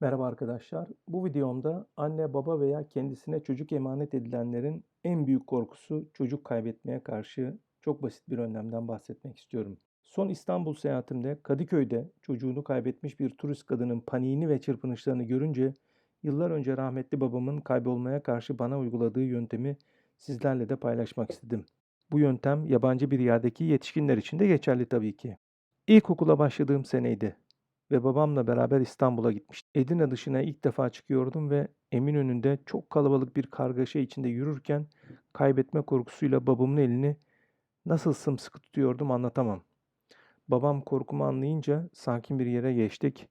Merhaba arkadaşlar. Bu videomda anne, baba veya kendisine çocuk emanet edilenlerin en büyük korkusu çocuk kaybetmeye karşı çok basit bir önlemden bahsetmek istiyorum. Son İstanbul seyahatimde Kadıköy'de çocuğunu kaybetmiş bir turist kadının paniğini ve çırpınışlarını görünce yıllar önce rahmetli babamın kaybolmaya karşı bana uyguladığı yöntemi sizlerle de paylaşmak istedim. Bu yöntem yabancı bir yerdeki yetişkinler için de geçerli tabii ki. İlkokula başladığım seneydi ve babamla beraber İstanbul'a gitmiştim. Edirne dışına ilk defa çıkıyordum ve Eminönü'nde çok kalabalık bir kargaşa içinde yürürken kaybetme korkusuyla babamın elini nasıl sımsıkı tutuyordum anlatamam. Babam korkumu anlayınca sakin bir yere geçtik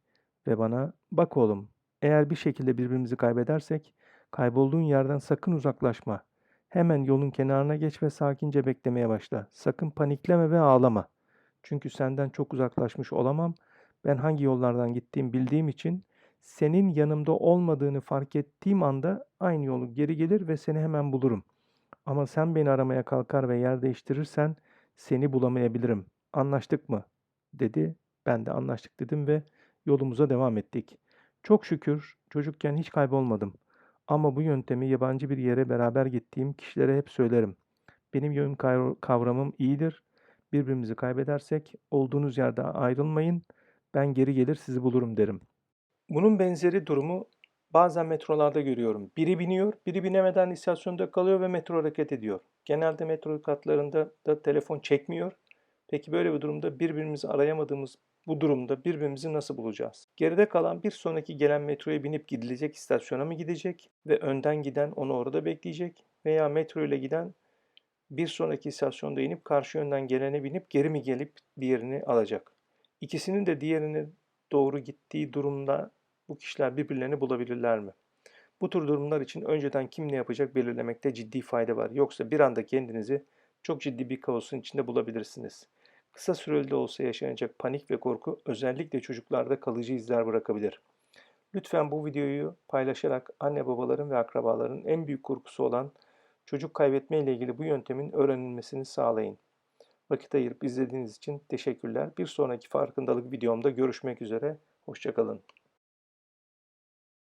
ve bana "Bak oğlum, eğer bir şekilde birbirimizi kaybedersek kaybolduğun yerden sakın uzaklaşma. Hemen yolun kenarına geç ve sakince beklemeye başla. Sakın panikleme ve ağlama. Çünkü senden çok uzaklaşmış olamam. Ben hangi yollardan gittiğimi bildiğim için senin yanımda olmadığını fark ettiğim anda aynı yolu geri gelir ve seni hemen bulurum. Ama sen beni aramaya kalkar ve yer değiştirirsen seni bulamayabilirim. Anlaştık mı? dedi. Ben de anlaştık dedim ve yolumuza devam ettik. Çok şükür çocukken hiç kaybolmadım. Ama bu yöntemi yabancı bir yere beraber gittiğim kişilere hep söylerim. Benim yön kavr- kavramım iyidir. Birbirimizi kaybedersek olduğunuz yerde ayrılmayın. Ben geri gelir sizi bulurum derim. Bunun benzeri durumu bazen metrolarda görüyorum. Biri biniyor, biri binemeden istasyonda kalıyor ve metro hareket ediyor. Genelde metro katlarında da telefon çekmiyor. Peki böyle bir durumda birbirimizi arayamadığımız bu durumda birbirimizi nasıl bulacağız? Geride kalan bir sonraki gelen metroya binip gidilecek istasyona mı gidecek ve önden giden onu orada bekleyecek veya metro ile giden bir sonraki istasyonda inip karşı yönden gelene binip geri mi gelip diğerini alacak? İkisinin de diğerine doğru gittiği durumda bu kişiler birbirlerini bulabilirler mi? Bu tür durumlar için önceden kim ne yapacak belirlemekte ciddi fayda var. Yoksa bir anda kendinizi çok ciddi bir kaosun içinde bulabilirsiniz. Kısa süreli de olsa yaşanacak panik ve korku özellikle çocuklarda kalıcı izler bırakabilir. Lütfen bu videoyu paylaşarak anne babaların ve akrabaların en büyük korkusu olan çocuk kaybetme ile ilgili bu yöntemin öğrenilmesini sağlayın. Vakit ayırıp izlediğiniz için teşekkürler. Bir sonraki farkındalık videomda görüşmek üzere. Hoşçakalın.